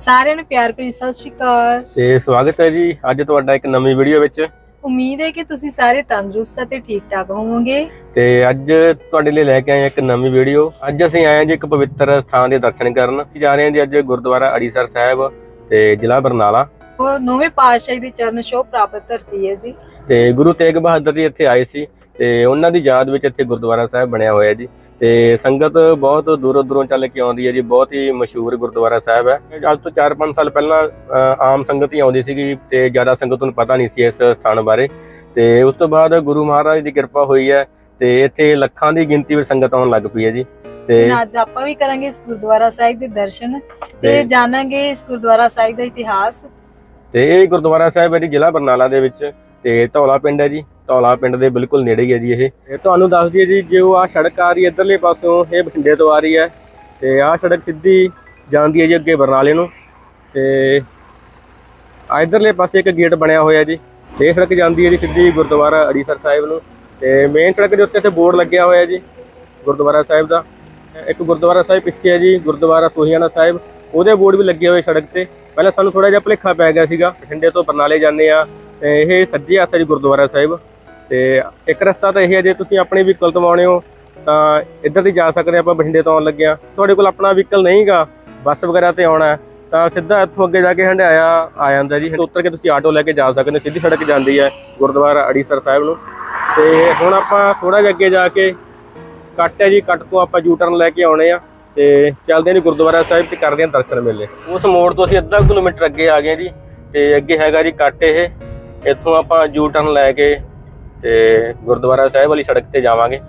ਸਾਰਿਆਂ ਨੂੰ ਪਿਆਰ ਭਰੀ ਸਤਿ ਸ਼੍ਰੀ ਅਕਾਲ। ਤੇ ਸਵਾਗਤ ਹੈ ਜੀ ਅੱਜ ਤੁਹਾਡਾ ਇੱਕ ਨਵੀਂ ਵੀਡੀਓ ਵਿੱਚ। ਉਮੀਦ ਹੈ ਕਿ ਤੁਸੀਂ ਸਾਰੇ ਤੰਦਰੁਸਤ ਅਤੇ ਠੀਕ ਠਾਕ ਹੋਵੋਗੇ। ਤੇ ਅੱਜ ਤੁਹਾਡੇ ਲਈ ਲੈ ਕੇ ਆਏ ਹਾਂ ਇੱਕ ਨਵੀਂ ਵੀਡੀਓ ਅੱਜ ਅਸੀਂ ਆਏ ਹਾਂ ਜੀ ਇੱਕ ਪਵਿੱਤਰ ਸਥਾਨ ਦੇ ਦਰਸ਼ਨ ਕਰਨ। ਜਾ ਰਹੇ ਹਾਂ ਜੀ ਅੱਜ ਗੁਰਦੁਆਰਾ ਅੜੀਸਰ ਸਾਹਿਬ ਤੇ ਜ਼ਿਲ੍ਹਾ ਬਰਨਾਲਾ। ਉਹ ਨੌਵੇਂ ਪਾਤਸ਼ਾਹੀ ਦੀ ਚਰਨ ਛੋਹ ਪ੍ਰਾਪਤ ਧਰਤੀ ਹੈ ਜੀ। ਤੇ ਗੁਰੂ ਤੇਗ ਬਹਾਦਰ ਜੀ ਇੱਥੇ ਆਏ ਸੀ ਤੇ ਉਹਨਾਂ ਦੀ ਯਾਦ ਵਿੱਚ ਇੱਥੇ ਗੁਰਦੁਆਰਾ ਸਾਹਿਬ ਬਣਿਆ ਹੋਇਆ ਜੀ। ਤੇ ਸੰਗਤ ਬਹੁਤ ਦੂਰੋਂ ਦੂਰੋਂ ਚੱਲ ਕੇ ਆਉਂਦੀ ਹੈ ਜੀ ਬਹੁਤ ਹੀ ਮਸ਼ਹੂਰ ਗੁਰਦੁਆਰਾ ਸਾਹਿਬ ਹੈ। ਅੱਜ ਤੋਂ 4-5 ਸਾਲ ਪਹਿਲਾਂ ਆਮ ਸੰਗਤ ਹੀ ਆਉਂਦੀ ਸੀਗੀ ਤੇ ਜ਼ਿਆਦਾ ਸੰਗਤ ਨੂੰ ਪਤਾ ਨਹੀਂ ਸੀ ਇਸ ਸਥਾਨ ਬਾਰੇ। ਤੇ ਉਸ ਤੋਂ ਬਾਅਦ ਗੁਰੂ ਮਹਾਰਾਜ ਦੀ ਕਿਰਪਾ ਹੋਈ ਹੈ ਤੇ ਇੱਥੇ ਲੱਖਾਂ ਦੀ ਗਿਣਤੀ ਵਿੱਚ ਸੰਗਤ ਆਉਣ ਲੱਗ ਪਈ ਹੈ ਜੀ। ਤੇ ਅੱਜ ਆਪਾਂ ਵੀ ਕਰਾਂਗੇ ਇਸ ਗੁਰਦੁਆਰਾ ਸਾਹਿਬ ਦੇ ਦਰਸ਼ਨ ਤੇ ਤੇ- ਜਾਣਾਂਗੇ ਇਸ ਗੁਰਦੁਆਰਾ ਸਾਹਿਬ ਦਾ ਇਤਿਹਾਸ। ਤੇ ਇਹ ਗੁਰਦੁਆਰਾ ਸਾਹਿਬ ਹੈ ਜੀ ਜ਼ਿਲ੍ਹਾ ਬਰਨਾਲਾ ਦੇ ਵਿੱਚ ਤੇ ਧੌਲਾ ਪਿੰਡ ਹੈ ਜੀ। ਧੌਲਾ ਪਿੰਡ ਦੇ ਬਿਲਕੁਲ ਨੇੜੇ ਹੀ ਹੈ ਜੀ ਇਹ। ਤੇ ਤੁਹਾਨੂੰ ਦੱਸ ਦਈਏ ਜੀ, ਜੋ ਆ ਸੜਕ ਆ ਰਹੀ ਹੈ ਇੱਧਰਲੇ ਪਾਸਿਓਂ, ਇਹ ਬਠਿੰਡੇ ਤੋਂ ਆ ਰਹੀ ਹੈ। ਤੇ ਆਹ ਸੜਕ ਸਿੱਧੀ ਜਾਂਦੀ ਹੈ ਜੀ ਅੱਗੇ ਬਰਨਾਲੇ ਨੂੰ। ਤੇ ਆ ਇੱਧਰਲੇ ਪਾਸੇ ਇੱਕ ਗੇਟ ਬਣਿਆ ਹੋਇਆ ਜੀ। ਇਹ ਸੜਕ ਜਾਂਦੀ ਹੈ ਜੀ ਸਿੱਧੀ ਗੁਰਦੁਆਰਾ ਅੜੀਸਰ ਸਾਹਿਬ ਨੂੰ। ਤੇ ਮੇਨ ਸੜਕ ਦੇ ਉੱਤੇ ਇੱਥੇ ਬੋਰਡ ਲੱਗਿਆ ਹੋਇਆ ਜੀ, ਗੁਰਦੁਆਰਾ ਸਾਹਿਬ ਦਾ। ਇੱਕ ਗੁਰਦੁਆਰਾ ਸਾਹਿਬ ਪਿੱਛੇ ਹੈ ਜੀ, ਗੁਰਦੁਆਰਾ ਸੋਹੀਆਣਾ ਸਾਹਿਬ। ਉਹਦੇ ਬੋਰਡ ਵੀ ਲੱਗੇ ਹੋਏ ਸੜਕ ਤੇ। ਪਹਿਲਾਂ ਸਾਨੂੰ ਥੋੜਾ ਜਿਹਾ ਭੁਲੇਖਾ ਪੈ ਗਿਆ ਸੀਗਾ, ਬਠਿੰਡੇ ਤੋਂ ਬਰਨਾਲੇ ਜਾਂਦੇ ਆ ਤੇ ਇਹ ਸੱਜੇ ਹੱਥ ਜੀ ਗੁਰਦੁਆਰਾ ਸਾਹਿਬ। ਤੇ ਇੱਕ ਰਸਤਾ ਤਾਂ ਇਹ ਹੈ, ਜੇ ਤੁਸੀਂ ਆਪਣੀ ਵਹੀਕਲ ਤੋਂ ਆਉਣੇ ਹੋ, ਤਾਂ ਇੱਧਰ ਦੀ ਜਾ ਸਕਦੇ ਆਪਾਂ ਬਠਿੰਡੇ ਤੋਂ ਆਉਣ ਲੱਗਿਆ ਤੁਹਾਡੇ ਕੋਲ ਆਪਣਾ ਵਹੀਕਲ ਨਹੀਂਗਾ, ਬੱਸ ਵਗੈਰਾ ਤੇ ਆਉਣਾ ਤਾਂ ਸਿੱਧਾ ਇੱਥੋਂ ਅੱਗੇ ਜਾ ਕੇ ਹੰਡਾਇਆ ਆ ਜਾਂਦਾ ਜੀ। ਉੱਤਰ ਕੇ ਤੁਸੀਂ ਆਟੋ ਲੈ ਕੇ ਜਾ ਸਕਦੇ ਹੋ, ਸਿੱਧੀ ਸੜਕ ਜਾਂਦੀ ਹੈ ਗੁਰਦੁਆਰਾ ਅੜੀਸਰ ਸਾਹਿਬ ਨੂੰ। ਤੇ ਹੁਣ ਆਪਾਂ ਥੋੜਾ ਜਿਹਾ ਅੱਗੇ ਜਾ ਕੇ ਕੱਟ ਹੈ ਜੀ, ਕੱਟ ਤੋਂ ਆਪਾਂ ਯੂ ਟਰਨ ਲੈ ਕੇ ਆਉਣੇ ਆ, ਤੇ ਚੱਲਦੇ ਹਾਂ ਜੀ ਗੁਰਦੁਆਰਾ ਸਾਹਿਬ ਤੇ ਕਰਦੇ ਹਾਂ ਦਰਸ਼ਨ ਮੇਲੇ। ਉਸ ਮੋੜ ਤੋਂ ਅਸੀਂ ਅੱਧਾ ਕਿਲੋਮੀਟਰ ਅੱਗੇ ਆ ਗਏ ਜੀ, ਤੇ ਅੱਗੇ ਹੈਗਾ ਜੀ ਕੱਟ ਇਹ। ਇੱਥੋਂ ਆਪਾਂ ਯੂ ਟਰਨ ਲੈ ਕੇ ਤੇ ਗੁਰਦੁਆਰਾ ਸਾਹਿਬ ਵਾਲੀ ਸੜਕ ਤੇ ਜਾਵਾਂਗੇ।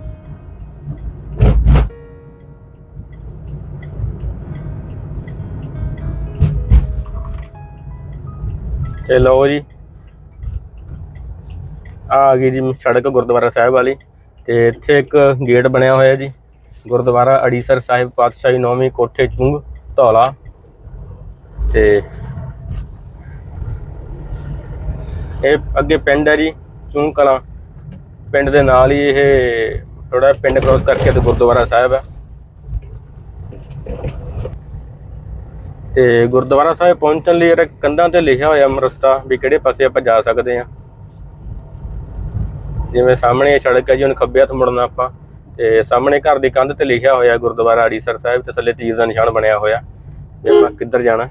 ਤੇ ਲਓ ਜੀ, ਆ ਗਈ ਜੀ ਸੜਕ ਗੁਰਦੁਆਰਾ ਸਾਹਿਬ ਵਾਲੀ ਤੇ ਇੱਥੇ ਇੱਕ ਗੇਟ ਬਣਿਆ ਹੋਇਆ ਜੀ, ਗੁਰਦੁਆਰਾ ਅੜੀਸਰ ਸਾਹਿਬ ਪਾਤਸ਼ਾਹੀ ਨੌਵੀਂ ਕੋਠੇ ਚੁੰਗ ਧੌਲਾ ਤੇ ਇਹ ਅੱਗੇ ਪਿੰਡ ਹੈ ਜੀ, ਚੁੰਗ ਕਲਾਂ। ਪਿੰਡ ਦੇ ਨਾਲ ਹੀ ਇਹ ਥੋੜਾ ਪਿੰਡ ਕ੍ਰੋਸ ਕਰਕੇ ਤੇ ਗੁਰਦੁਆਰਾ ਸਾਹਿਬ ਹੈ ਤੇ ਗੁਰਦੁਆਰਾ ਸਾਹਿਬ ਪਹੁੰਚਣ ਲਈ ਇਹ ਕੰਧਾਂ ਤੇ ਲਿਖਿਆ ਹੋਇਆ ਰਸਤਾ ਵੀ ਕਿਹੜੇ ਪਾਸੇ ਆਪਾਂ ਜਾ ਸਕਦੇ ਹਾਂ। ਜਿਵੇਂ ਸਾਹਮਣੇ ਸੜਕ ਹੈ ਜੀ ਹੁਣ ਖੱਬੇ ਹੱਥ ਮੁੜਨਾ ਆਪਾਂ। ਤੇ ਸਾਹਮਣੇ ਘਰ ਦੀ ਕੰਧ ਤੇ ਲਿਖਿਆ ਹੋਇਆ ਗੁਰਦੁਆਰਾ ਅੜੀਸਰ ਸਾਹਿਬ, ਤੇ ਥੱਲੇ ਤੀਰ ਦਾ ਨਿਸ਼ਾਨ ਬਣਿਆ ਹੋਇਆ। ਵੀ ਆਪਾਂ ਕਿੱਧਰ ਜਾਣਾ।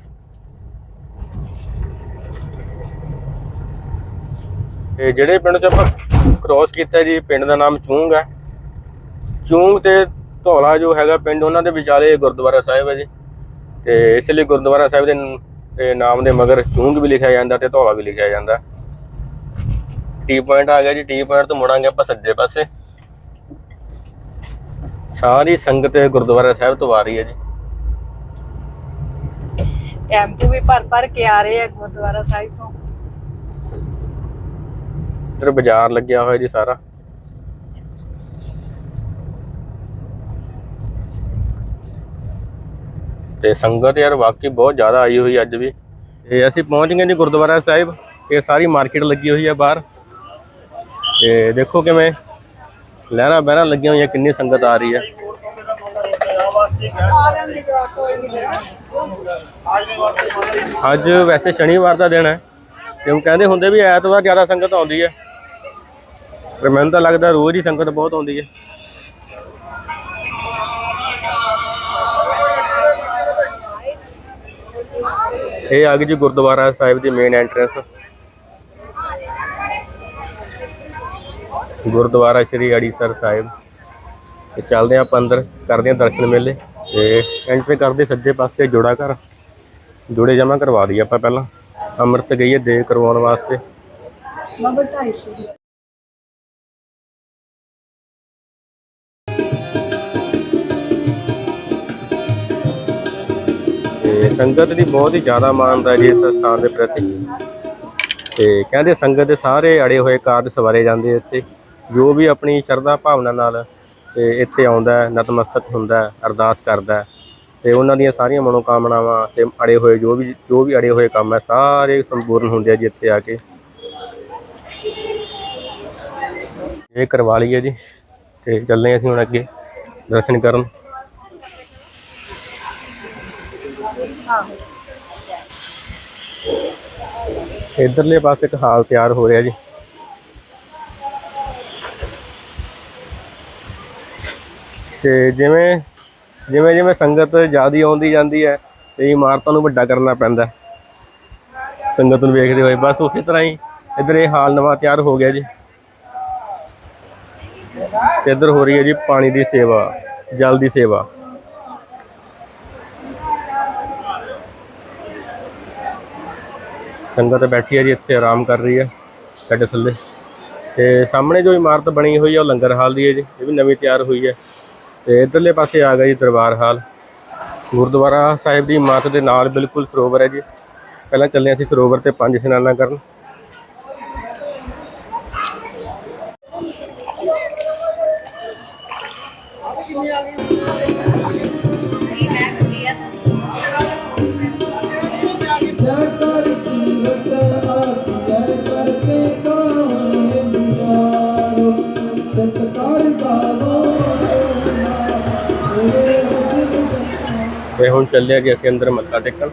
ਤੇ ਜਿਹੜੇ ਪਿੰਡ ਚ ਆਪਾਂ ਕ੍ਰੋਸ ਕੀਤਾ ਜੀ, ਪਿੰਡ ਦਾ ਨਾਮ ਚੂੰਗ ਹੈ। ਚੂੰਗ ਤੇ ਧੌਲਾ ਜੋ ਹੈਗਾ ਪਿੰਡ, ਉਹਨਾਂ ਦੇ ਵਿਚਾਲੇ ਗੁਰਦੁਆਰਾ ਸਾਹਿਬ ਹੈ ਜੀ। ਤੇ ਇਸ ਲਈ ਗੁਰਦੁਆਰਾ ਸਾਹਿਬ ਦੇ ਨਾਮ ਦੇ ਮਗਰ ਚੂੰਗ ਵੀ ਲਿਖਿਆ ਜਾਂਦਾ ਤੇ ਧੌਲਾ ਵੀ ਲਿਖਿਆ ਜਾਂਦਾ। ਟੀ ਪੁਆਇੰਟ ਆ ਗਿਆ ਜੀ ਟੀ ਪੁਆਇੰਟ ਤੋਂ ਮੁੜਾਂਗੇ ਆਪਾਂ ਸੱਜੇ ਪਾਸੇ। ਸਾਰੀ ਸੰਗਤ ਗੁਰਦੁਆਰਾ ਸਾਹਿਬ ਤੋਂ ਆ ਰਹੀ ਹੈ ਜੀ। ਟੈਂਪੂ ਵੀ ਭਰ ਭਰ ਕੇ ਆ ਰਹੇ ਆ ਗੁਰਦੁਆਰਾ ਸਾਹਿਬ ਤੋਂ। ਇੱਧਰ ਬਾਜ਼ਾਰ ਲੱਗਿਆ ਹੋਇਆ ਜੀ ਸਾਰਾ। ਤੇ ਸੰਗਤ ਯਾਰ ਵਾਕਈ ਬਹੁਤ ਜ਼ਿਆਦਾ ਆਈ ਹੋਈ ਅੱਜ ਵੀ। ਤੇ ਅਸੀਂ ਪਹੁੰਚ ਗਏ ਜੀ ਗੁਰਦੁਆਰਾ ਸਾਹਿਬ ਇਹ ਸਾਰੀ ਮਾਰਕੀਟ ਲੱਗੀ ਹੋਈ ਹੈ ਬਾਹਰ। ਤੇ ਦੇਖੋ ਕਿਵੇਂ ਲਹਿਰਾਂ ਬਹਿਰਾਂ ਲੱਗੀਆਂ ਹੋਈਆਂ, ਕਿੰਨੀ ਸੰਗਤ ਆ ਰਹੀ ਹੈ ਅੱਜ ਵੈਸੇ ਸ਼ਨੀਵਾਰ ਦਾ ਦਿਨ ਹੈ ਕਿਉਂ ਕਹਿੰਦੇ ਹੁੰਦੇ ਵੀ ਐਤਵਾਰ ਜ਼ਿਆਦਾ ਸੰਗਤ ਆਉਂਦੀ ਹੈ। ਪਰ ਮੈਨੂੰ ਤਾਂ ਲੱਗਦਾ ਰੋਜ਼ ਹੀ ਸੰਗਤ ਬਹੁਤ ਆਉਂਦੀ ਹੈ। ਇਹ ਆ ਗਈ ਜੀ ਗੁਰਦੁਆਰਾ ਸਾਹਿਬ ਦੀ ਮੇਨ ਐਂਟਰੈਂਸ ਗੁਰਦੁਆਰਾ ਸ਼੍ਰੀ ਅੜੀਸਰ ਸਾਹਿਬ। ਤੇ ਚੱਲਦੇ ਹਾਂ ਆਪਾਂ ਅੰਦਰ, ਕਰਦੇ ਹਾਂ ਦਰਸ਼ਨ ਮੇਲੇ। ਤੇ ਐਂਟਰ ਕਰਦੇ ਸੱਜੇ ਪਾਸੇ ਜੋੜਾ ਘਰ। ਜੋੜੇ ਜਮਾ ਕਰਵਾ ਦਈਏ ਆਪਾਂ ਪਹਿਲਾਂ। ਅੰਮ੍ਰਿਤ ਗਈਏ ਦੇ ਕਰਵਾਉਣ ਵਾਸਤੇ। ਬਾਬਾ 250 ਤੇ ਸੰਗਤ ਦੀ ਬਹੁਤ ਹੀ ਜ਼ਿਆਦਾ ਮਾਨਤਾ ਜੀ ਇਸ ਸਥਾਨ ਦੇ ਪ੍ਰਤੀ। ਤੇ ਕਹਿੰਦੇ ਸੰਗਤ ਦੇ ਸਾਰੇ ਅੜੇ ਹੋਏ ਕਾਰਜ ਸਵਾਰੇ ਜਾਂਦੇ ਇੱਥੇ। ਜੋ ਵੀ ਆਪਣੀ ਸ਼ਰਧਾ ਭਾਵਨਾ ਨਾਲ ਤੇ ਇੱਥੇ ਆਉਂਦਾ ਨਤਮਸਤਕ ਹੁੰਦਾ ਅਰਦਾਸ ਕਰਦਾ ਹੈ, ਤੇ ਉਹਨਾਂ ਦੀਆਂ ਸਾਰੀਆਂ ਮਨੋਕਾਮਨਾਵਾਂ ਤੇ ਅੜੇ ਹੋਏ ਜੋ ਵੀ ਜੋ ਵੀ ਅੜੇ ਹੋਏ ਕੰਮ ਹੈ, ਸਾਰੇ ਸੰਪੂਰਨ ਹੁੰਦੇ ਆ ਜੀ ਇੱਥੇ ਆ ਕੇ। ਇਹ ਕਰਵਾ ਲਈਏ ਜੀ, ਤੇ ਚੱਲਦੇ ਅਸੀਂ ਹੁਣ ਅੱਗੇ ਦਰਸ਼ਨ ਕਰਨ। ਇਧਰਲੇ ਪਾਸੇ ਇੱਕ ਹਾਲ ਤਿਆਰ ਹੋ ਰਿਹਾ ਜੀ। ਤੇ ਜਿਵੇਂ ਜਿਵੇਂ ਜਿਵੇਂ ਸੰਗਤ ਜ਼ਿਆਦੀ ਆਉਂਦੀ ਜਾਂਦੀ ਹੈ, ਤੇ ਇਮਾਰਤਾਂ ਨੂੰ ਵੱਡਾ ਕਰਨਾ ਪੈਂਦਾ ਸੰਗਤ ਨੂੰ ਵੇਖਦੇ ਹੋਏ ਬਸ ਉਸੇ ਤਰ੍ਹਾਂ ਹੀ ਇੱਧਰ ਇਹ ਹਾਲ ਨਵਾਂ ਤਿਆਰ ਹੋ ਗਿਆ ਜੀ। ਤੇ ਇੱਧਰ ਹੋ ਰਹੀ ਹੈ ਜੀ ਪਾਣੀ ਦੀ ਸੇਵਾ, ਜਲ ਦੀ ਸੇਵਾ। ਸੰਗਤ ਬੈਠੀ ਹੈ ਜੀ, ਇੱਥੇ ਆਰਾਮ ਕਰ ਰਹੀ ਹੈ ਸਾਡੇ ਥੱਲੇ। ਤੇ ਸਾਹਮਣੇ ਜੋ ਇਮਾਰਤ ਬਣੀ ਹੋਈ ਹੈ ਉਹ ਲੰਗਰ ਹਾਲ ਦੀ ਹੈ ਜੀ, ਇਹ ਵੀ ਨਵੀਂ ਤਿਆਰ ਹੋਈ ਹੈ ਤੇ ਇਧਰਲੇ ਪਾਸੇ ਆ ਗਿਆ ਜੀ ਦਰਬਾਰ ਹਾਲ। ਗੁਰਦੁਆਰਾ ਸਾਹਿਬ ਦੀ ਇਮਾਰਤ ਦੇ ਨਾਲ ਬਿਲਕੁਲ ਸਰੋਵਰ ਹੈ ਜੀ। ਪਹਿਲਾਂ ਚੱਲੇ ਅਸੀਂ ਸਰੋਵਰ ਤੇ ਪੰਜ ਇਸ਼ਨਾਨਾਂ ਕਰਨ। ਤੇ ਹੁਣ ਚੱਲੇ ਜੀ ਅਸੀਂ ਅੰਦਰ ਮੱਥਾ ਟੇਕਣ।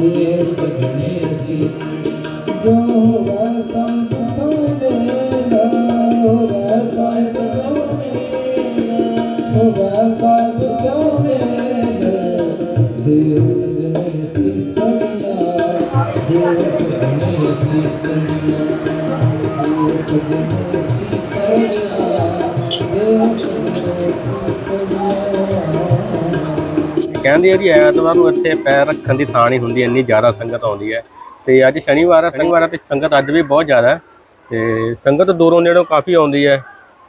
ਦੇਵ ਸਜਣੇ ਕਹਿੰਦੇ ਆ ਜੀ, ਐਤਵਾਰ ਨੂੰ ਇੱਥੇ ਪੈਰ ਰੱਖਣ ਦੀ ਥਾਂ ਨਹੀਂ ਹੁੰਦੀ, ਇੰਨੀ ਜ਼ਿਆਦਾ ਸੰਗਤ ਆਉਂਦੀ ਹੈ। ਤੇ ਅੱਜ ਸ਼ਨੀਵਾਰ ਹੈ ਸ਼ਨੀਵਾਰ ਤੇ ਸੰਗਤ ਅੱਜ ਵੀ ਬਹੁਤ ਜ਼ਿਆਦਾ ਹੈ। ਤੇ ਸੰਗਤ ਦੂਰੋਂ ਨੇੜੋਂ ਕਾਫੀ ਆਉਂਦੀ ਹੈ।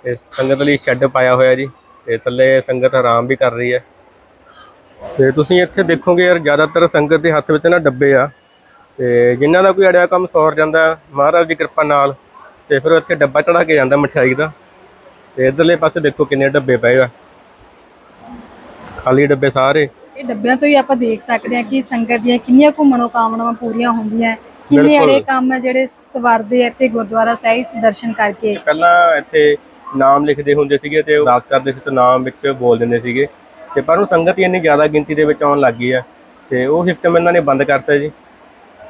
ਤੇ ਸੰਗਤ ਲਈ ਸ਼ੈੱਡ ਪਾਇਆ ਹੋਇਆ ਜੀ, ਤੇ ਥੱਲੇ ਸੰਗਤ ਆਰਾਮ ਵੀ ਕਰ ਰਹੀ ਹੈ। ਤੇ ਤੁਸੀਂ ਇੱਥੇ ਦੇਖੋਗੇ ਯਾਰ, ਜ਼ਿਆਦਾਤਰ ਸੰਗਤ ਦੇ ਹੱਥ ਵਿੱਚ ਨਾ ਡੱਬੇ ਆ। ਤੇ ਜਿਨ੍ਹਾਂ ਦਾ ਕੋਈ ਅੜਿਆ ਕੰਮ ਸੌਰ ਜਾਂਦਾ ਮਹਾਰਾਜ ਦੀ ਕਿਰਪਾ ਨਾਲ ਤੇ ਫਿਰ ਉਹ ਇੱਥੇ ਡੱਬਾ ਚੜਾ ਕੇ ਜਾਂਦਾ ਮਠਿਆਈ ਦਾ। ਤੇ ਇਧਰਲੇ ਪਾਸੇ ਦੇਖੋ ਕਿੰਨੇ ਡੱਬੇ ਪਏ ਆ। ਖਾਲੀ ਡੱਬੇ ਸਾਰੇ। ਇਹ ਡੱਬਿਆਂ ਤੋਂ ਹੀ ਆਪਾਂ ਦੇਖ ਸਕਦੇ ਹਾਂ ਕਿ ਸੰਗਤ ਦੀਆਂ ਕਿੰਨੀਆਂ ਕੁ ਮਨੋਕਾਮਨਾਵਾਂ ਪੂਰੀਆਂ ਹੁੰਦੀਆਂ। ਕਿੰਨੇ। ਅੜੇ ਕੰਮ ਜਿਹੜੇ ਸਵਾਰਦੇ ਆ ਤੇ ਗੁਰਦੁਆਰਾ ਸਾਹਿਬ 'ਚ ਦਰਸ਼ਨ ਕਰਕੇ। ਪਹਿਲਾਂ ਇੱਥੇ ਨਾਮ ਲਿਖਦੇ ਹੁੰਦੇ ਸੀਗੇ ਤੇ ਉਹ ਅਰਦਾਸ ਕਰਦੇ ਸੀ ਤੇ ਨਾਮ ਵਿੱਚ ਬੋਲ ਦਿੰਦੇ ਸੀਗੇ। ਤੇ ਪਰ ਉਹ ਸੰਗਤ ਹੀ ਇੰਨੀ ਜ਼ਿਆਦਾ ਗਿਣਤੀ ਦੇ ਵਿੱਚ ਆਉਣ ਲੱਗ ਗਈ ਹੈ ਤੇ ਉਹ ਸਿਸਟਮ ਇਹਨਾਂ ਨੇ ਬੰਦ ਕਰਤਾ ਜੀ।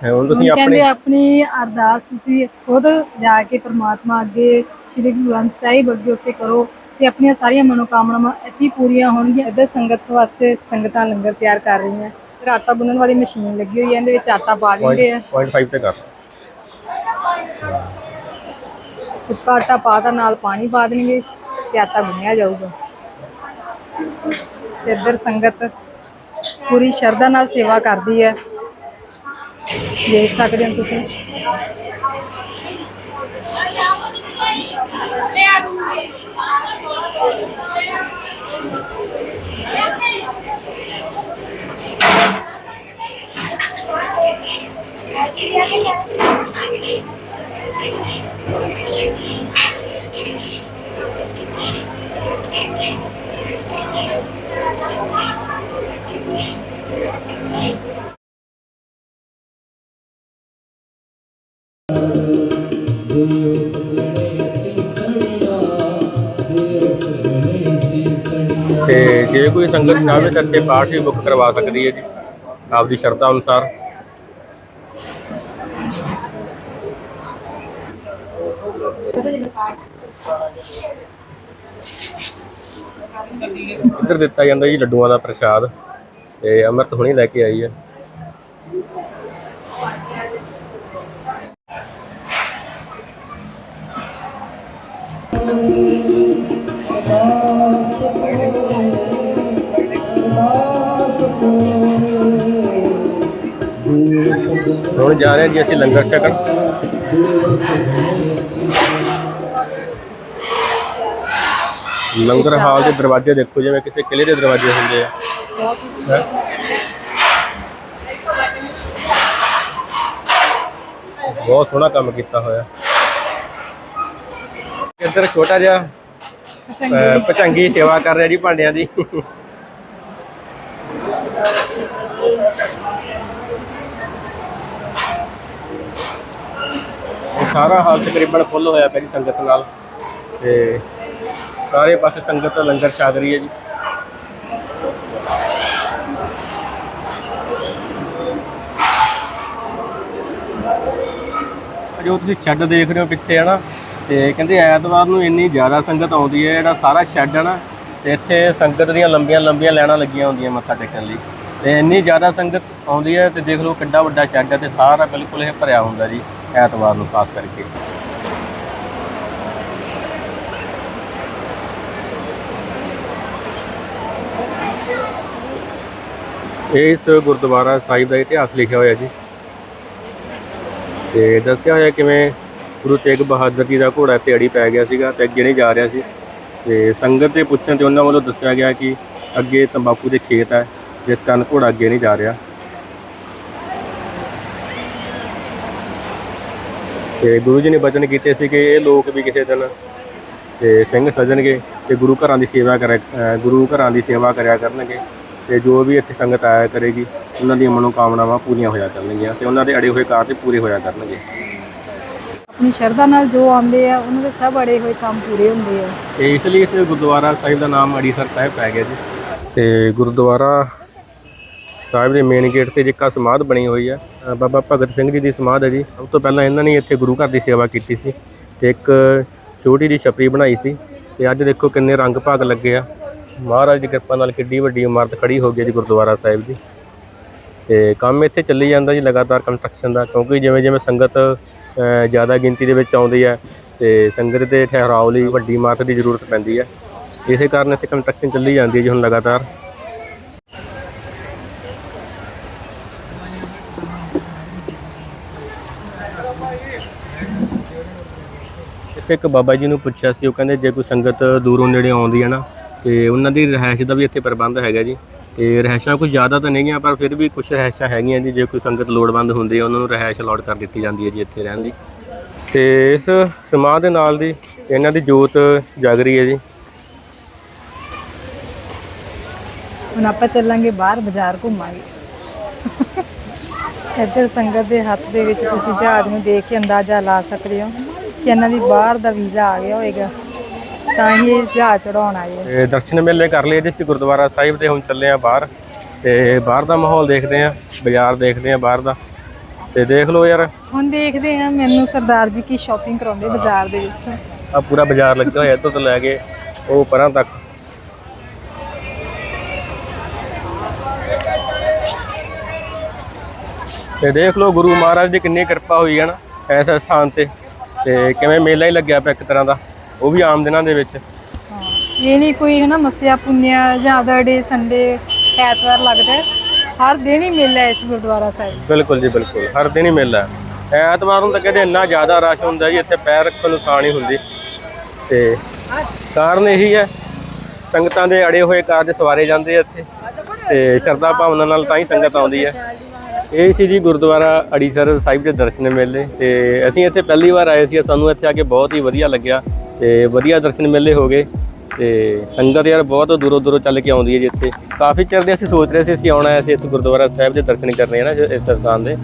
ਹੁਣ ਤੁਸੀਂ ਆਪਣੇ ਕਹਿੰਦੇ ਆਪਣੀ ਅਰਦਾਸ ਤੁਸੀਂ ਖੁਦ ਜਾ ਕੇ ਪ੍ਰਮਾਤਮਾ ਅੱਗੇ ਸ੍ਰੀ ਗੁਰੂ ਗ੍ਰੰਥ ਸਾਹਿਬ ਅੱਗੇ ਉੱਤੇ ਕਰੋ ਤੇ ਆਪਣੀਆਂ ਸਾਰੀਆਂ ਮਨੋਕਾਮਨਾਵਾਂ ਇੱਥੇ ਹੀ ਪੂਰੀਆਂ ਹੋਣਗੀਆਂ। ਇੱਧਰ ਸੰਗਤ ਵਾਸਤੇ ਸੰਗਤਾਂ ਲੰਗਰ ਤਿਆਰ ਕਰ ਰਹੀਆਂ। ਫਿਰ ਆਟਾ ਗੁੰਨਣ ਵਾਲੀ ਮਸ਼ੀਨ ਲੱਗੀ ਹੋਈ ਹੈ ਇਹਦੇ ਵਿੱਚ ਆਟਾ ਪਾ ਦਿੰਦੇ ਆ। 0.5 ਤੇ ਕਰ। ਸੁੱਕਾ ਆਟਾ ਪਾ ਦਾ ਨਾਲ ਪਾਣੀ ਪਾ ਦੇਣਗੇ ਤੇ ਆਟਾ ਗੁੰਨਿਆ ਜਾਊਗਾ। ਤੇ ਇੱਧਰ ਸੰਗਤ ਪੂਰੀ ਸ਼ਰਧਾ ਨਾਲ ਸੇਵਾ ਕਰਦੀ ਹੈ। ਦੇਖ ਸਕਦੇ ਹੋ ਤੁਸੀਂ। ਦੇਵ ਤੇ ਜੇ ਕੋਈ ਸੰਗਤ ਚਾਹਵੇ ਤਾਂ ਇੱਥੇ ਪਾਠ ਵੀ ਬੁੱਕ ਕਰਵਾ ਸਕਦੀ ਹੈ ਜੀ, ਆਪਦੀ ਸ਼ਰਧਾ ਅਨੁਸਾਰ। ਇੱਧਰ ਦਿੱਤਾ ਜਾਂਦਾ ਜੀ ਲੱਡੂਆਂ ਦਾ ਪ੍ਰਸ਼ਾਦ, ਤੇ ਅੰਮ੍ਰਿਤ ਹੁਣੀ ਲੈ ਕੇ ਆਈ ਹੈ। ਹੁਣ ਜਾ ਰਹੇ ਜੀ ਅਸੀਂ ਲੰਗਰ ਛਕਣ। ਲੰਗਰ ਹਾਲ ਦੇ ਦਰਵਾਜ਼ੇ ਦੇਖੋ, ਜਿਵੇਂ ਕਿਸੇ ਕਿਲੇ ਦੇ ਦਰਵਾਜ਼ੇ ਹੁੰਦੇ ਆ। ਬਹੁਤ ਸੋਹਣਾ ਕੰਮ ਕੀਤਾ ਹੋਇਆ। ਇੱਧਰ ਛੋਟਾ ਜਿਹਾ ਅਹ, ਭਚੰਗੀ ਸੇਵਾ ਕਰ ਰਿਹਾ ਜੀ ਭਾਂਡਿਆਂ ਦੀ। ਸਾਰਾ ਹਾਲ ਤਕਰੀਬਨ ਫੁੱਲ ਹੋਇਆ ਪਿਆ ਜੀ ਸੰਗਤ ਨਾਲ। ਤੇ ਸਾਰੇ ਪਾਸੇ ਸੰਗਤ ਲੰਗਰ ਛਕ ਰਹੀ ਹੈ ਜੀ। ਜੋ ਤੁਸੀਂ ਛੱਡ ਦੇਖ ਰਹੇ ਹੋ ਪਿੱਛੇ ਹੈ ਤੇ ਕਹਿੰਦੇ ਐਤਵਾਰ ਨੂੰ ਇੰਨੀ ਜ਼ਿਆਦਾ ਸੰਗਤ ਆਉਂਦੀ ਹੈ, ਜਿਹੜਾ ਸਾਰਾ ਸ਼ੈੱਡ ਹੈ ਨਾ, ਤੇ ਇੱਥੇ ਸੰਗਤ ਦੀਆਂ ਲੰਬੀਆਂ ਲੰਬੀਆਂ ਲਾਈਨਾਂ ਲੱਗੀਆਂ ਹੁੰਦੀਆਂ ਮੱਥਾ ਟੇਕਣ ਲਈ। ਤੇ ਇੰਨੀ ਜ਼ਿਆਦਾ ਸੰਗਤ ਆਉਂਦੀ ਹੈ ਤੇ ਦੇਖ ਲਓ ਕਿੱਡਾ ਵੱਡਾ ਸ਼ੈੱਡ ਹੈ ਤੇ ਸਾਰਾ ਬਿਲਕੁਲ ਇਹ ਭਰਿਆ ਹੁੰਦਾ ਜੀ ਐਤਵਾਰ ਨੂੰ ਖਾਸ ਕਰਕੇ। ਇਹ ਇਸ ਗੁਰਦੁਆਰਾ ਸਾਹਿਬ ਦਾ ਇਤਿਹਾਸ ਲਿਖਿਆ ਹੋਇਆ ਜੀ। ਤੇ ਦੱਸਿਆ ਹੋਇਆ ਕਿਵੇਂ ਗੁਰੂ ਤੇਗ ਬਹਾਦਰ ਜੀ ਦਾ ਘੋੜਾ ਤੇ ਅੜੀ ਪੈ ਗਿਆ ਸੀਗਾ ਤੇ ਅੱਗੇ ਨਹੀਂ ਜਾ ਰਿਹਾ ਸੀ। ਤੇ ਸੰਗਤ ਦੇ ਪੁੱਛਣ ਤੇ ਉਹਨਾਂ ਵੱਲੋਂ ਦੱਸਿਆ ਗਿਆ ਕਿ ਅੱਗੇ ਤੰਬਾਕੂ ਦੇ ਖੇਤ ਹੈ, ਜਿਸ ਕਾਰਨ ਘੋੜਾ ਅੱਗੇ ਨਹੀਂ ਜਾ ਰਿਹਾ। ਤੇ ਗੁਰੂ ਜੀ ਨੇ ਬਚਨ ਕੀਤੇ ਸੀ ਕਿ ਇਹ ਲੋਕ ਵੀ ਕਿਸੇ ਦਿਨ ਤੇ ਸਿੰਘ ਸਜਣਗੇ ਤੇ ਗੁਰੂ ਘਰਾਂ ਦੀ ਸੇਵਾ ਕਰਿਆ ਗੁਰੂ ਘਰਾਂ ਦੀ ਸੇਵਾ ਕਰਿਆ ਕਰਨਗੇ ਤੇ ਜੋ ਵੀ ਇੱਥੇ ਸੰਗਤ ਆਇਆ ਕਰੇਗੀ, ਉਹਨਾਂ ਦੀਆਂ ਮਨੋਕਾਮਨਾਵਾਂ ਪੂਰੀਆਂ ਹੋਇਆ ਕਰਨਗੀਆਂ ਤੇ ਉਹਨਾਂ ਦੇ ਅੜੇ ਹੋਏ ਕਾਰਜ ਪੂਰੇ ਹੋਇਆ ਕਰਨਗੇ। ਆਪਣੀ ਸ਼ਰਧਾ ਨਾਲ ਜੋ ਆਉਂਦੇ ਆ, ਉਹਨਾਂ ਦੇ ਸਭ ਅੜੇ ਹੋਏ ਕੰਮ ਪੂਰੇ ਹੁੰਦੇ ਆ। ਤੇ ਇਸ ਲਈ ਇਸ ਗੁਰਦੁਆਰਾ ਸਾਹਿਬ ਦਾ ਨਾਮ ਅੜੀਸਰ ਸਾਹਿਬ ਪੈ ਗਿਆ ਜੀ। ਤੇ ਗੁਰਦੁਆਰਾ ਸਾਹਿਬ ਦੇ ਮੇਨ ਗੇਟ ਤੇ ਜਿੱਕਾ ਸਮਾਧ ਬਣੀ ਹੋਈ ਹੈ ਬਾਬਾ ਭਗਤ ਸਿੰਘ ਜੀ ਦੀ ਸਮਾਧ ਹੈ ਜੀ। ਸਭ ਤੋਂ ਪਹਿਲਾਂ ਇਹਨਾਂ ਨੇ ਇੱਥੇ ਗੁਰੂ ਘਰ ਦੀ ਸੇਵਾ ਕੀਤੀ ਸੀ ਤੇ ਇੱਕ ਛੋਟੀ ਜਿਹੀ ਛਪਰੀ ਬਣਾਈ ਸੀ। ਤੇ ਅੱਜ ਦੇਖੋ ਕਿੰਨੇ ਰੰਗ ਭਾਗ ਲੱਗੇ ਆ। ਮਹਾਰਾਜ ਦੀ ਕਿਰਪਾ ਨਾਲ ਕਿੱਡੀ ਵੱਡੀ ਇਮਾਰਤ ਖੜੀ ਹੋ ਗਈ ਜੀ ਗੁਰਦੁਆਰਾ ਸਾਹਿਬ ਦੀ। ਤੇ ਕੰਮ ਇੱਥੇ ਚੱਲੀ ਜਾਂਦਾ ਜੀ ਲਗਾਤਾਰ ਕੰਸਟਰਕਸ਼ਨ ਦਾ, ਕਿਉਂਕਿ ਜਿਵੇਂ ਜਿਵੇਂ ਸੰਗਤ ਜ਼ਿਆਦਾ ਗਿਣਤੀ ਦੇ ਵਿੱਚ ਆਉਂਦੀ ਹੈ ਤੇ ਸੰਗਤ ਦੇ ਠਹਿਰਾਓ ਲਈ ਵੱਡੀ ਇਮਾਰਤ ਦੀ ਜ਼ਰੂਰਤ ਪੈਂਦੀ ਹੈ। ਇਸੇ ਕਾਰਨ ਇੱਥੇ ਕੰਸਟਰਕਸ਼ਨ ਚੱਲੀ ਜਾਂਦੀ ਹੈ ਜੀ ਹੁਣ ਲਗਾਤਾਰ। ਇੱਥੇ ਇੱਕ ਬਾਬਾ ਜੀ ਨੂੰ ਪੁੱਛਿਆ ਸੀ, ਉਹ ਕਹਿੰਦੇ ਜੇ ਕੋਈ ਸੰਗਤ ਦੂਰੋਂ ਨੇੜੇ ਆਉਂਦੀ ਹੈ ਨਾ, ਤੇ ਉਹਨਾਂ ਦੀ ਰਿਹਾਇਸ਼ ਦਾ ਵੀ ਇੱਥੇ ਪ੍ਰਬੰਧ ਹੈਗਾ ਜੀ। ਤੇ ਰਿਹਾਇਸ਼ਾਂ ਕੁਝ ਜ਼ਿਆਦਾ ਤਾਂ ਨਹੀਂਗੀਆਂ, ਪਰ ਫਿਰ ਵੀ ਕੁਝ ਰਿਹਾਇਸ਼ਾਂ ਹੈਗੀਆਂ ਜੀ, ਜੇ ਕੋਈ ਸੰਗਤ ਲੋੜਵੰਦ ਹੁੰਦੀ ਹੈ, ਉਹਨਾਂ ਨੂੰ ਰਿਹਾਇਸ਼ ਅਲਾਟ ਕਰ ਦਿੱਤੀ ਜਾਂਦੀ ਹੈ ਜੀ ਇੱਥੇ ਰਹਿਣ ਦੀ। ਤੇ ਇਸ ਸਮਾਧ ਦੇ ਨਾਲ ਦੀ ਇਹਨਾਂ ਦੀ ਜੋਤ ਜਗ ਰਹੀ ਹੈ ਜੀ। ਹੁਣ ਆਪਾਂ ਚੱਲਾਂਗੇ ਬਾਹਰ ਬਾਜ਼ਾਰ ਘੁੰਮਾਂਗੇ। ਇੱਧਰ ਸੰਗਤ ਦੇ ਹੱਥ ਦੇ ਵਿੱਚ ਤੁਸੀਂ ਜਹਾਜ਼ ਨੂੰ ਦੇਖ ਕੇ ਅੰਦਾਜ਼ਾ ਲਾ ਸਕਦੇ ਹੋ ਕਿ ਇਹਨਾਂ ਦੀ ਬਾਹਰ ਦਾ ਵੀਜ਼ਾ ਆ ਗਿਆ ਹੋਏਗਾ। ਤਾਂ ਹੀ ਜਹਾਜ਼ ਚੜਾਉਣ ਆਏ ਤੇ ਦਰਸ਼ਨ ਮੇਲੇ ਕਰ ਲਏ ਜੀ ਅਸੀਂ ਗੁਰਦੁਆਰਾ ਸਾਹਿਬ ਤੇ ਹੁਣ ਚੱਲੇ ਆ ਬਾਹਰ। ਤੇ ਬਾਹਰ ਦਾ ਮਾਹੌਲ ਦੇਖਦੇ ਆ ਬਾਜ਼ਾਰ ਦੇਖਦੇ ਆ ਬਾਹਰ ਦਾ। ਤੇ ਦੇਖ ਲਓ ਯਾਰ। ਹੁਣ ਦੇਖਦੇ ਆ ਮੈਨੂੰ ਸਰਦਾਰ ਜੀ ਕੀ ਸ਼ਾਪਿੰਗ ਕਰਾਉਂਦੇ ਬਾਜ਼ਾਰ ਦੇ ਵਿੱਚ। ਆ ਪੂਰਾ ਬਾਜ਼ਾਰ ਲੱਗਾ ਹੋਇਆ ਇੱਥੋਂ ਤੋਂ ਲੈ ਕੇ ਉਹ ਪਰਾਂ ਤੱਕ। ਤੇ ਦੇਖ ਲਓ ਗੁਰੂ ਮਹਾਰਾਜ ਦੀ ਕਿੰਨੀ ਕਿਰਪਾ ਹੋਈ ਹੈ ਨਾ ਇਸ ਸਥਾਨ ਤੇ। ਤੇ ਕਿਵੇਂ ਮੇਲਾ ਹੀ ਲੱਗਿਆ ਪਿਆ ਇੱਕ ਤਰ੍ਹਾਂ ਦਾ। ਉਹ ਵੀ ਆਮ ਦਿਨਾਂ ਦੇ ਵਿੱਚ। ਹਾਂ ਇਹ ਨਹੀਂ ਕੋਈ ਹੈ ਨਾ ਮੱਸਿਆ ਪੁੰਨਿਆ ਜਾਂ ਅਦਰ ਡੇ ਸੰਡੇ ਐਤਵਾਰ ਲੱਗਦਾ ਹੈ। ਹਰ ਦਿਨ ਹੀ ਮੇਲਾ ਹੈ ਇਸ ਗੁਰਦੁਆਰਾ ਸਾਹਿਬ। ਬਿਲਕੁਲ ਜੀ ਬਿਲਕੁਲ। ਹਰ ਦਿਨ ਹੀ ਮੇਲਾ ਹੈ। ਐਤਵਾਰ ਨੂੰ ਤਾਂ ਕਹਿੰਦੇ ਇੰਨਾ ਜ਼ਿਆਦਾ ਰਸ਼ ਹੁੰਦਾ ਜੀ ਇੱਥੇ ਪੈਰ ਰੱਖਣ ਨੂੰ ਥਾਂ ਨਹੀਂ ਹੁੰਦੀ। ਤੇ ਕਾਰਨ ਇਹੀ ਹੈ ਸੰਗਤਾਂ ਦੇ ਅੜੇ ਹੋਏ ਕਾਰਜ ਸਵਾਰੇ ਜਾਂਦੇ ਆ ਇੱਥੇ। ਤੇ ਸ਼ਰਧਾ ਭਾਵਨਾ ਨਾਲ ਤਾਂ ਹੀ ਸੰਗਤ ਆਉਂਦੀ ਹੈ। ਇਹ ਸੀ ਜੀ ਗੁਰਦੁਆਰਾ ਅੜੀਸਰ ਸਾਹਿਬ ਦੇ ਦਰਸ਼ਨ ਮੇਲੇ। ਤੇ ਅਸੀਂ ਇੱਥੇ ਪਹਿਲੀ ਵਾਰ ਆਏ ਸੀ ਸਾਨੂੰ ਇੱਥੇ ਆ ਕੇ ਬਹੁਤ ਹੀ ਵਧੀਆ ਲੱਗਿਆ। ਤੇ ਵਧੀਆ ਦਰਸ਼ਨ ਮੇਲੇ ਹੋ ਗਏ ਤੇ ਸੰਗਤ ਯਾਰ ਬਹੁਤ ਦੂਰੋਂ ਦੂਰੋਂ ਚੱਲ ਕੇ ਆਉਂਦੀ ਹੈ ਜੀ ਇੱਥੇ। ਕਾਫੀ ਚਿਰ ਦੇ ਅਸੀਂ ਸੋਚ ਰਹੇ ਸੀ, ਅਸੀਂ ਆਉਣਾ ਹੈ, ਅਸੀਂ ਇਸ ਗੁਰਦੁਆਰਾ ਸਾਹਿਬ ਦੇ ਦਰਸ਼ਨ ਕਰਨੇ ਹੈ ਇਸ ਸਥਾਨ ਦੇ।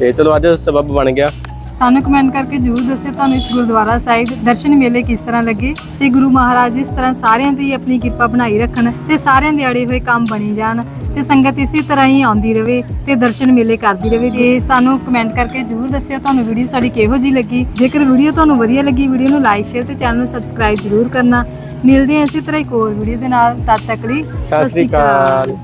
ਤੇ ਚਲੋ ਅੱਜ ਸਬਬ ਬਣ ਗਿਆ। ਸਾਨੂੰ ਕਮੈਂਟ ਕਰਕੇ ਜਰੂਰ ਦੱਸਿਓ ਤੁਹਾਨੂੰ ਇਸ ਗੁਰਦੁਆਰਾ ਸਾਹਿਬ ਦਰਸ਼ਨ ਮੇਲੇ ਕਿਸ ਤਰ੍ਹਾਂ ਲੱਗੇ ਤੇ ਗੁਰੂ ਮਹਾਰਾਜ ਇਸ ਤਰ੍ਹਾਂ ਸਾਰਿਆਂ ਦੀ ਆਪਣੀ ਕਿਰਪਾ ਬਣਾਈ ਰੱਖਣ ਤੇ ਸਾਰਿਆਂ ਦੇ ਅੜੇ ਹੋਏ ਕੰਮ ਬਣੀ ਜਾਣ। ਤੇ ਸੰਗਤ ਇਸੇ ਤਰ੍ਹਾਂ ਹੀ ਆਉਂਦੀ ਰਵੇ ਤੇ ਦਰਸ਼ਨ ਮੇਲੇ ਕਰਦੀ ਰਵੇ ਤੇ ਸਾਨੂੰ ਕਮੈਂਟ ਕਰਕੇ ਜਰੂਰ ਦੱਸਿਓ ਤੁਹਾਨੂੰ ਵੀਡੀਓ ਸਾਡੀ ਕਿਹੋ ਜੀ ਲੱਗੀ। ਜੇਕਰ ਵੀਡੀਓ ਤੁਹਾਨੂੰ ਵਧੀਆ ਲੱਗੀ ਵੀਡੀਓ ਨੂੰ ਲਾਈਕ ਸ਼ੇਅਰ ਤੇ ਚੈਨਲ ਨੂੰ ਸਬਸਕ੍ਰਾਈਬ ਜਰੂਰ ਕਰਨਾ। ਮਿਲਦੇ ਹਾਂ ਇਸੇ ਤਰ੍ਹਾਂ ਇੱਕ ਹੋਰ ਵੀਡੀਓ ਦੇ ਨਾਲ। ਤਦ ਤੱਕ ਲਈ ਸਤਿ ਸ੍ਰੀ ਅਕਾਲ।